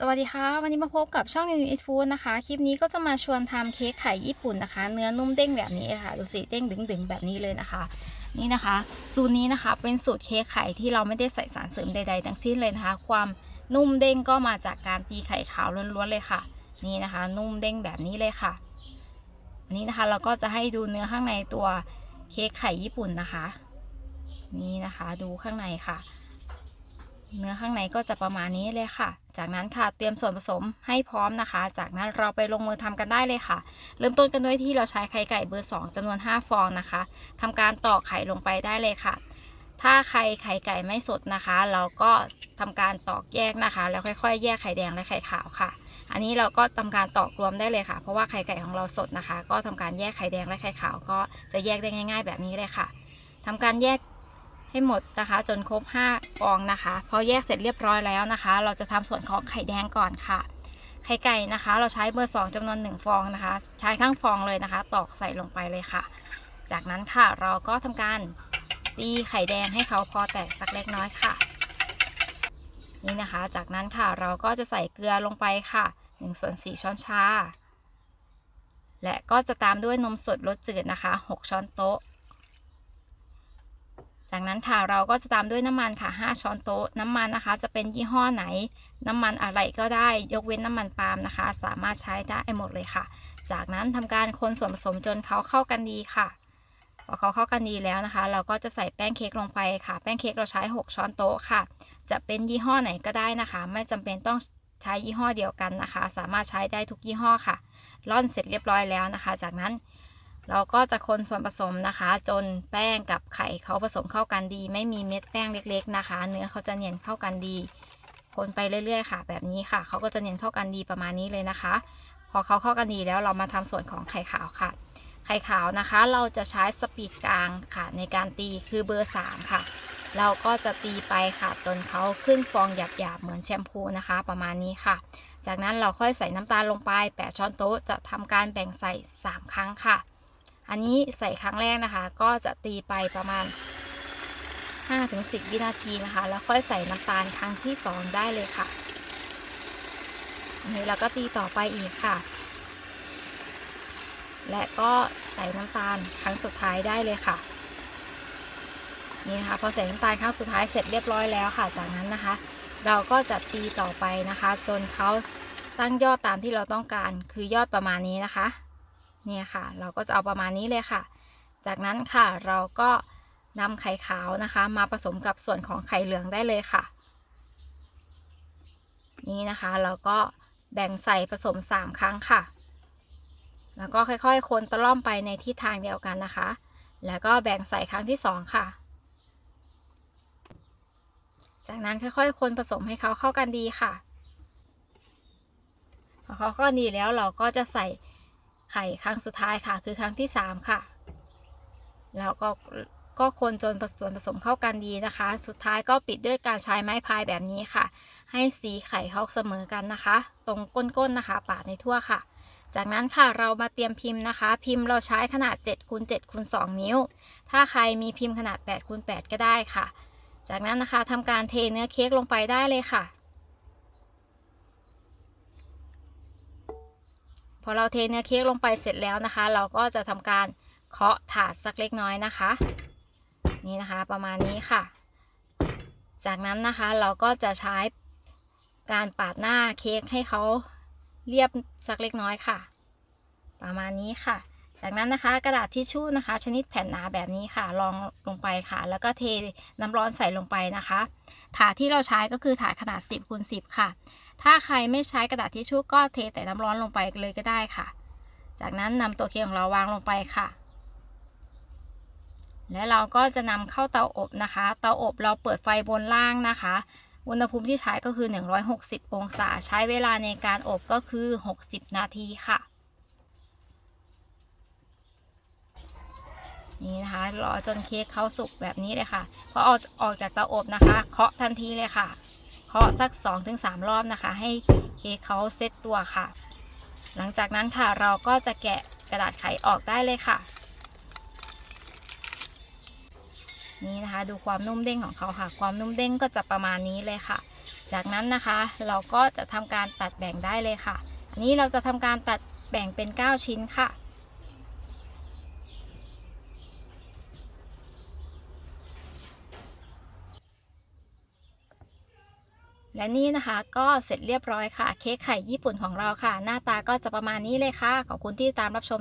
สวัสดีค่ะ วันนี้มาพบกับช่อง New Eat Food นะคะ คลิปนี้ก็จะมาชวนทำเค้กไข่ญี่ปุ่นนะคะ เนื้อนุ่มเด้งแบบนี้ค่ะ ดูสิเด้งดึงๆ แบบนี้เลยนะคะ นี่นะคะ สูตรนี้นะคะเป็นสูตรเค้กไข่ที่เราไม่ได้ใส่สารเสริมใดๆทั้งสิ้นเลยนะคะ ความนุ่มเด้งก็มาจากการตีไข่ขาวล้วนๆเลยค่ะ นี่นะคะ นุ่มเด้งแบบนี้เลยค่ะนนี้นะคะเราก็จะให้ดูเนื้อข้างในตัวเค้กไข่ญี่ปุ่นนะคะ นี่นะคะ ดูข้างในค่ะ เนื้อข้างในก็จะประมาณนี้เลยค่ะ จากนั้นค่ะเตรียมส่วนผสมให้พร้อมนะคะ จากนั้นเราไปลงมือทำกันได้เลยค่ะ เริ่มต้นกันด้วยที่เราใช้ไข่ไก่เบอร์ 2จำนวน 5 ฟองนะคะทำการตอกไข่ลงไปได้เลยค่ะ ถ้าไข่ไข่ไก่ไม่สดนะคะ เราก็ทำการตอกแยกนะคะ แล้วค่อยๆ แยกไข่แดงและไข่ขาวค่ะ อันนี้เราก็ทำการตอกรวมได้เลยค่ะ เพราะว่าไข่ไก่ของเราสดนะคะ ก็ทำการแยกไข่แดงและไข่ขาว ก็จะแยกได้ง่าย ๆ แบบนี้เลยค่ะทำการแยก ให้หมดนะคะ จนครบ5ฟองนะคะพอแยกเสร็จเรียบร้อยแล้วนะคะ เราจะทำส่วนของไข่แดงก่อนค่ะไข่ไก่นะคะ เราใช้เบอร์ 2จำนวน 1 ฟองนะคะ ใช้ทั้งฟองเลยนะคะ ตอกใส่ลงไปเลยค่ะ จากนั้นค่ะเราก็ทำการตีไข่แดงให้เขาพอแตกสักเล็กน้อยค่ะ นี่นะคะ จากนั้นค่ะเราก็จะใส่เกลือลงไปค่ะ1ส่วน4ช้อนชาและก็จะตามด้วยนมสดรสจืดนะคะ 6 ช้อนโต๊ะ จากนั้นค่ะเราก็จะตามด้วยน้ำมันค่ะ 5 ช้อนโต๊ะน้ำมันนะคะ จะเป็นยี่ห้อไหน น้ำมันอะไรก็ได้ ยกเว้นน้ำมันปาล์มนะคะ สามารถใช้ได้หมดเลยค่ะ จากนั้นทำการคนส่วนผสมจนเขาเข้ากันดีค่ะพอเขาเข้ากันดีแล้วนะคะ เราก็จะใส่แป้งเค้กลงไปค่ะ แป้งเค้กเราใช้ 6 ช้อนโต๊ะค่ะ จะเป็นยี่ห้อไหนก็ได้นะคะ ไม่จำเป็นต้องใช้ยี่ห้อเดียวกันนะคะ สามารถใช้ได้ทุกยี่ห้อค่ะ ร่อนเสร็จเรียบร้อยแล้วนะคะ จากนั้น เราก็จะคนส่วนผสมนะคะ จนแป้งกับไข่เขาผสมเข้ากันดี ไม่มีเม็ดแป้งเล็กๆนะคะ เนื้อเขาจะเนียนเข้ากันดี คนไปเรื่อยๆ ค่ะ แบบนี้ค่ะ เขาก็จะเนียนเข้ากันดีประมาณนี้เลยนะคะ พอเขาเข้ากันดีแล้วเรามาทำส่วนของไข่ขาวค่ะ ไข่ขาวนะคะ เราจะใช้สปีดกลางค่ะ ในการตีคือเบอร์3ค่ะ เราก็จะตีไปค่ะ จนเขาขึ้นฟองหยาบๆเหมือนแชมพูนะคะ ประมาณนี้ค่ะ จากนั้นเราค่อยใส่น้ำตาลลงไป 8 ช้อนโต๊ะจะทำการแบ่งใส่ 3 ครั้งค่ะ อันนี้ใส่ครั้งแรกนะคะ ก็จะตีไปประมาณ 5-10 วินาทีนะคะ แล้วค่อยใส่น้ำตาลครั้งที่ 2 ได้เลยค่ะอันนี้เราก็ตีต่อไปอีกค่ะ และก็ใส่น้ำตาลครั้งสุดท้ายได้เลยค่ะ นี่นะคะพอใส่น้ำตาลครั้งสุดท้ายเสร็จเรียบร้อยแล้วค่ะ จากนั้นนะคะ เราก็จะตีต่อไปนะคะ จนเขาตั้งยอดตามที่เราต้องการคือยอดประมาณนี้นะคะ เนี่ยค่ะ เราก็จะเอาประมาณนี้เลยค่ะ จากนั้นค่ะเราก็นำไข่ขาวนะคะ มาผสมกับส่วนของไข่เหลืองได้เลยค่ะ นี่นะคะเราก็แบ่งใส่ผสม 3 ครั้งค่ะ แล้วก็ค่อยๆ คนตะล่อมไปในทิศทางเดียวกันนะคะ แล้วก็แบ่งใส่ครั้งที่ 2 ค่ะ จากนั้นค่อยๆ คนผสมให้เขาเข้ากันดีค่ะพอเขาเข้ากันดีแล้วเราก็จะใส่ ไข่ครั้งสุดท้ายค่ะ คือครั้งที่ 3 ค่ะ แล้วก็ก็คนจนส่วนผสมเข้ากันดีนะคะ สุดท้ายก็ปิดด้วยการใช้ไม้พายแบบนี้ค่ะ ให้สีไข่เขาเสมอกันนะคะ ตรงก้นๆนะคะ ปาดในทั่วค่ะ จากนั้นค่ะเรามาเตรียมพิมพ์นะคะ พิมพ์เราใช้ขนาด7คูณ7คูณ2นิ้ว ถ้าใครมีพิมพ์ขนาด8คูณ8ก็ได้ค่ะ จากนั้นนะคะทำการเทเนื้อเค้กลงไปได้เลยค่ะ พอเราเทเนื้อเค้กลงไปเสร็จแล้วนะคะ เราก็จะทำการเคาะถาดสักเล็กน้อยนะคะ นี่นะคะประมาณนี้ค่ะ จากนั้นนะคะเราก็จะใช้การปาดหน้าเค้กให้เขาเรียบสักเล็กน้อยค่ะ ประมาณนี้ค่ะ จากนั้นนะคะกระดาษทิชชู่นะคะ ชนิดแผ่นหนาแบบนี้ค่ะรองลงไปค่ะ แล้วก็เทน้ำร้อนใส่ลงไปนะคะ ถาดที่เราใช้ก็คือถาดขนาด 10คูณ10 ค่ะ ถ้าใครไม่ใช้กระดาษทิชชู่ก็เทแต่น้ำร้อนลงไปเลยก็ได้ค่ะ จากนั้นนำตัวเค้กของเราวางลงไปค่ะ และเราก็จะนำเข้าเตาอบนะคะ เตาอบเราเปิดไฟบนล่างนะคะ อุณหภูมิที่ใช้ก็คือ 160 องศา ใช้เวลาในการอบก็คือ 60 นาทีค่ะนี่นะคะรอจนเค้กเขาสุกแบบนี้เลยค่ะพอออกออกจากเตาอบนะคะ เคาะทันทีเลยค่ะ เคาะสัก 2-3 รอบนะคะ ให้เค้กเขาเซตตัวค่ะ หลังจากนั้นค่ะเราก็จะแกะกระดาษไขออกได้เลยค่ะ นี่นะคะดูความนุ่มเด้งของเขาค่ะ ความนุ่มเด้งก็จะประมาณนี้เลยค่ะ จากนั้นนะคะเราก็จะทำการตัดแบ่งได้เลยค่ะ อันนี้เราจะทำการตัดแบ่งเป็น 9 ชิ้นค่ะ และนี่นะคะก็เสร็จเรียบร้อยค่ะ เค้กไข่ญี่ปุ่นของเราค่ะ หน้าตาก็จะประมาณนี้เลยค่ะ ขอบคุณที่ตามรับชม